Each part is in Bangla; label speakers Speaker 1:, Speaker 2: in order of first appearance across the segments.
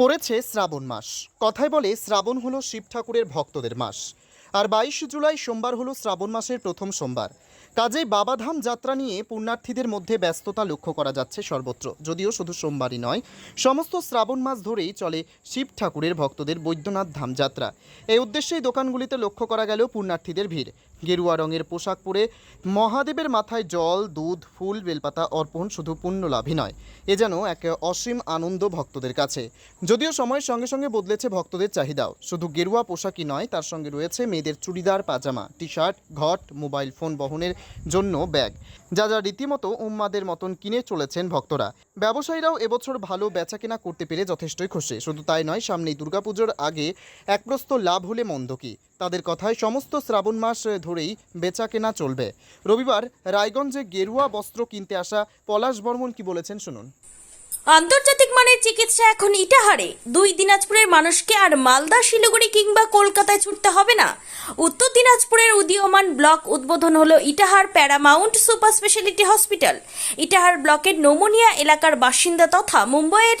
Speaker 1: পড়েছে শ্রাবণ মাস। কথায় বলে, শ্রাবণ হলো শিব ঠাকুরের ভক্তদের মাস। আর বাইশ জুলাই সোমবার হলো শ্রাবণ মাসের প্রথম সোমবার। কাজেই বাবাধাম যাত্রা নিয়ে পুণ্যার্থীদের মধ্যে ব্যস্ততা লক্ষ্য করা যাচ্ছে সর্বত্র। যদিও শুধু সোমবারই নয়, সমস্ত শ্রাবণ মাস ধরেই চলে শিব ঠাকুরের ভক্তদের বৈদ্যনাথ ধাম যাত্রা। এই উদ্দেশ্যেই দোকানগুলিতে লক্ষ্য করা গেল পুণ্যার্থীদের ভিড়। গেরুয়া রঙের পোশাক পরে মহাদেবের মাথায় জল, দুধ, ফুল, বেলপাতা অর্পণ শুধু পুণ্য লাভই নয়। এ যেন এক অসীম আনন্দ ভক্তদের কাছে। যদিও সময়ের সঙ্গে সঙ্গে বদলেছে ভক্তদের চাহিদাও। শুধু গেরুয়া পোশাকই নয়, তার সঙ্গে রয়েছে মেয়েদের চুড়িদার, পাজামা টি শার্ট ঘট, মোবাইল ফোন বহনের জন্য ব্যাগ। যা যা রীতিমতো উম্মাদের মতন কিনে চলেছেন ভক্তরা। ব্যবসায়ীরাও এবছর ভালো বেচাকেনা করতে পেরে যথেষ্টই খুশি। শুধু তাই নয়, সামনেই দুর্গাপুজোর আগে একপ্রস্ত লাভ হলে মন্দ কি? তাদের কথায় সমস্ত শ্রাবণ মাস ধরেই বেচাকেনা চলবে। রবিবার রায়গঞ্জে গেরুয়া বস্ত্র কিনতে আসা পলাশ বর্মন কি বলেছেন শুনুন।
Speaker 2: আন্তর্জাতিক মানের চিকিৎসা এখন ইটাহারে। দুই দিনাজপুরের মানুষকে আর মালদা, শিলিগুড়ি কিংবা কলকাতায় ছুটতে হবে না। উত্তর দিনাজপুরের উদীয়মান ব্লক উদ্বোধন হলো Itahar Paramount super speciality hospital. Itahar ব্লকের নোমোনিয়া এলাকার বাসিন্দা তথা মুম্বইয়ের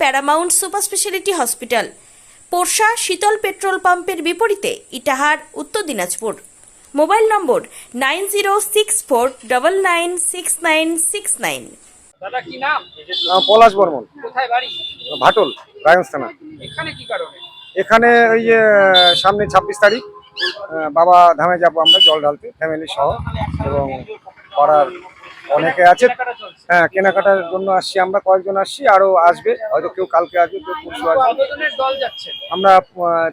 Speaker 2: Paramount super speciality hospital. Porsha Sheetal petrol পাম্পের বিপরীতে Itahar Uttar Dinajpur. Mobile number nine zero six four double nine six nine six nine.
Speaker 3: দাদা কি নাম?
Speaker 4: পলাশ বর্মন।
Speaker 3: কোথায় বাড়ি?
Speaker 4: ভাটল রায়গঞ্জ থানা।
Speaker 3: এখানে কি কারণে?
Speaker 4: এখানে ওই যে সামনে ছাব্বিশ তারিখ বাবা ধামে যাব আমরা জল ঢালতে ফ্যামিলি সহ এবং পাড়ার অনেকে আছে। হ্যাঁ কেনাকাটার জন্য আসছি আমরা কয়েকজন আসছি আরও আসবে হয়তো কেউ কালকে আসবে কেউ পরশু আসবে। আমরা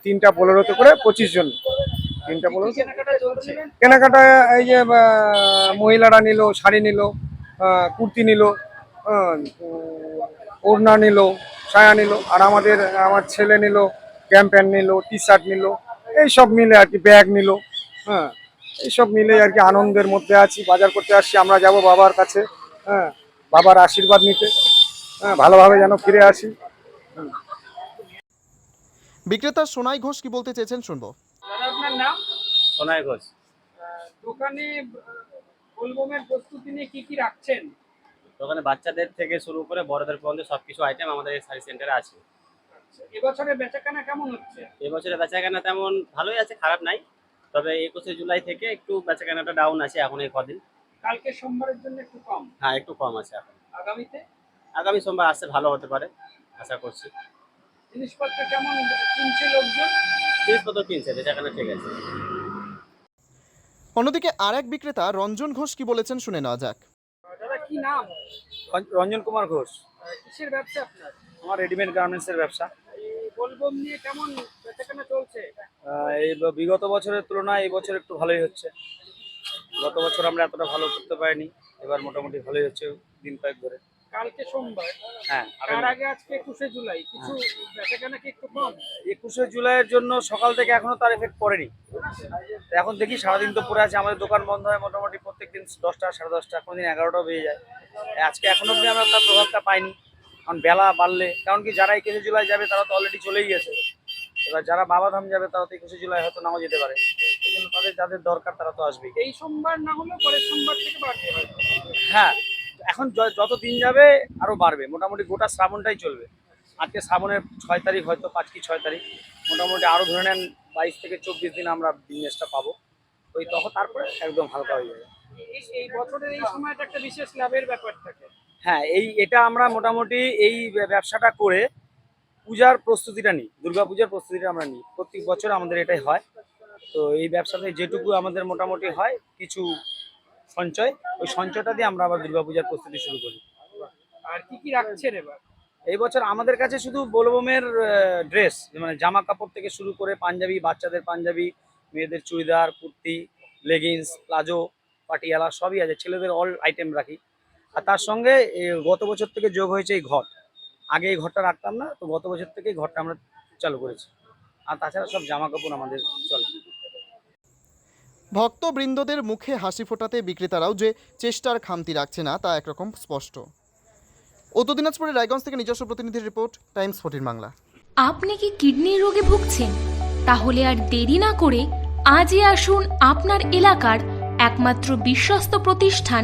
Speaker 4: তিনটা বোলেরোতে করে পঁচিশ জন। তিনটা বোলেরো
Speaker 3: কেনাকাটা
Speaker 4: এই যে মহিলারা নিল শাড়ি নিল কুর্তি নিল ওড়না নিল সায়া নিল আর আমাদের আমার ছেলে নিল ক্যাম্প প্যান্ট নিল টি শার্ট নিল এইসব মিলে আর কি ব্যাগ নিল হ্যাঁ। এইসব মিলে আর কি আনন্দের মধ্যে আছি বাজার করতে আসছি আমরা যাব বাবার কাছে হ্যাঁ বাবার আশীর্বাদ নিতে হ্যাঁ ভালোভাবে যেন ফিরে আসি।
Speaker 1: বিক্রেতা সোনাই ঘোষ কি বলতে চেয়েছেন শুনব।
Speaker 3: আপনার নাম?
Speaker 5: সোনাই ঘোষ।
Speaker 3: দোকানে বোলবমের প্রস্তুতি নিয়ে কি কি রাখছেন?
Speaker 5: দোকানে বাচ্চাদের থেকে শুরু করে বড়দের পর্যন্ত সব কিছু আইটেম আমাদের এই শাড়ি সেন্টারে আছে।
Speaker 3: আচ্ছা, এবছরে বেচাকেনা কেমন হচ্ছে?
Speaker 5: এবছরে বেচাকেনা তেমন ভালোই আছে খারাপ নাই। তবে একুশে জুলাই থেকে একটু বেচাকেনাটা ডাউন আছে এখন এই কদিন।
Speaker 3: কালকে সোমবারের জন্য একটু কম?
Speaker 5: হ্যাঁ একটু কম আছে এখন।
Speaker 3: আগামীতে?
Speaker 5: আগামী সোমবার আসতে ভালো হতে পারে আশা করছি।
Speaker 3: জিনিসপত্র কেমন? কিনছে লোকজন?
Speaker 5: জিনিসপত্র কিনছে বেচাকেনা ঠিক আছে।
Speaker 1: অন্যদিকে আর এক বিক্রেতা রঞ্জন ঘোষ কি বলেছেন শুনে নেওয়া যাক।
Speaker 3: দাদা কি নাম?
Speaker 4: রঞ্জন কুমার ঘোষ।
Speaker 3: কিসের ব্যবসা আপনার?
Speaker 4: আমার রেডিমেড গার্মেন্টসের ব্যবসা।
Speaker 3: বোলবম নিয়ে কেমন বেচাকেনা চলছে?
Speaker 4: এই বিগত বছরের তুলনায় এই বছর একটু ভালোই হচ্ছে। গত বছর আমরা এতটা ভালো করতে পারিনি এবার মোটামুটি ভালোই হচ্ছে দিন কয়েক ধরে।
Speaker 3: কালকে সোমবার।
Speaker 4: হ্যাঁ
Speaker 3: তার আগে আজকে একুশে জুলাই। কিছু বেচাকেনা কি একটু কম?
Speaker 4: একুশে জুলাইয়ের জন্য সকাল থেকে এখনও তার এফেক্ট পড়েনি। এখন দেখি সারাদিন তো পড়ে আছে আমাদের দোকান বন্ধ হয় মোটামুটি প্রত্যেকদিন দশটা সাড়ে দশটা কোনোদিন এগারোটাও বেজে যায়। আজকে এখনও অব্দি আমরা তার প্রভাবটা পাইনি। কারণ বেলা বাড়লে কারণ কি যারা একুশে জুলাই যাবে তারা তো অলরেডি চলেই গেছে। এবার যারা বাবাধাম যাবে তারা তো একুশে জুলাই হয়তো নাও যেতে পারে। এই জন্য তাদের যাদের দরকার তারা তো আসবেই।
Speaker 3: এই সোমবার না হলেও পরের সোমবার থেকে বাড়তে পারে
Speaker 4: হ্যাঁ এখন যত দিন যাবে আরও বাড়বে। মোটামুটি গোটা শ্রাবণটাই চলবে। আজকে শ্রাবণের ছয় তারিখ হয়তো পাঁচ কি ছয় তারিখ। মোটামুটি আরও ধরে নেন বাইশ থেকে চব্বিশ দিন আমরা বিজনেসটা পাবো। ওই তখন তারপরে একদম হালকা হয়ে যাবে।
Speaker 3: এই এই বছরের এই সময়টা একটা বিশেষ লাভের ব্যাপার থাকে।
Speaker 4: হ্যাঁ এই এটা আমরা মোটামুটি এই ব্য- ব্যবসাটা করে পূজার প্রস্তুতিটা নিই দুর্গা পূজার প্রস্তুতিটা আমরা নিই। প্রত্যেক বছর আমাদের এটাই হয়। তো এই ব্যবসাতে যেটুকু আমাদের মোটামুটি হয় কিছু সঞ্চয় ওই সঞ্চয়টা দিয়ে আমরা আবার দুর্গা পূজার প্রস্তুতি শুরু করি।
Speaker 3: আর কি কি রাখছেন এবার?
Speaker 4: এই বছর আমাদের কাছে শুধু বোলবমের ড্রেস মানে জামা কাপড় থেকে শুরু করে পাঞ্জাবি বাচ্চাদের পাঞ্জাবি মেয়েদের চুড়িদার কুর্তি লেগিংস প্লাজো পাটিয়ালা সবই আছে। ছেলেদের অল আইটেম রাখি। আর তার সঙ্গে গত বছর থেকে যোগ হয়েছে এই ঘট।
Speaker 6: আগে এই ঘরটা রাখতাম না তো গত বছর থেকে এই ঘরটা আমরা চালু করেছি। আর তাছাড়া সব জামা কাপড় আমাদের চলে।
Speaker 1: ভক্তবৃন্দদের মুখে হাসি ফোটাতে বিক্রেতারাও যে চেষ্টার খামতি রাখছে না তা একরকম স্পষ্ট। উত্তর দিনাজপুরের রায়গঞ্জ থেকে নিজস্ব প্রতিনিধির রিপোর্ট টাইমস ফোর্টিন বাংলা।
Speaker 7: আপনি কি কিডনির রোগে ভুগছেন? তাহলে আর দেরি না করে আজই আসুন আপনার এলাকার একমাত্র বিশ্বস্ত প্রতিষ্ঠান